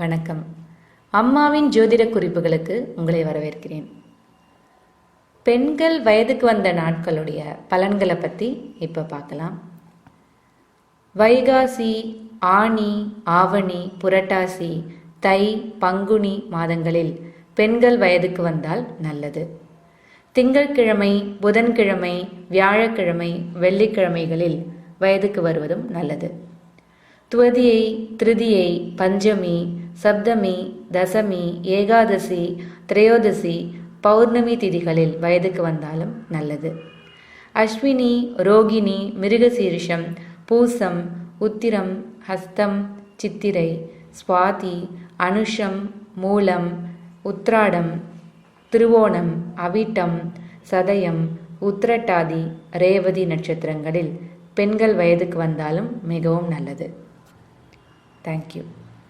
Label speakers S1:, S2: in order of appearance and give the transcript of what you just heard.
S1: வணக்கம். அம்மாவின் ஜோதிட குறிப்புகளுக்கு உங்களை வரவேற்கிறேன். பெண்கள் வயதுக்கு வந்த நாட்களுடைய பலன்களை பற்றி இப்போ பார்க்கலாம். வைகாசி ஆணி ஆவணி புரட்டாசி தை பங்குனி மாதங்களில் பெண்கள் வயதுக்கு வந்தால் நல்லது. திங்கட்கிழமை புதன்கிழமை வியாழக்கிழமை வெள்ளிக்கிழமைகளில் வயதுக்கு வருவதும் நல்லது. துவதியை திருதியை பஞ்சமி சப்தமி தசமி ஏகாதசி திரையோதசி பௌர்ணமி திதிகளில் வயதுக்கு வந்தாலும் நல்லது. அஸ்வினி ரோகிணி மிருகசீரிஷம் பூசம் உத்திரம் ஹஸ்தம் சித்திரை சுவாதி அனுஷம் மூலம் உத்ராடம் திருவோணம் அவிட்டம் சதயம் உத்திரட்டாதி ரேவதி நட்சத்திரங்களில் பெண்கள் வயதுக்கு வந்தாலும் மிகவும் நல்லது. தேங்க்யூ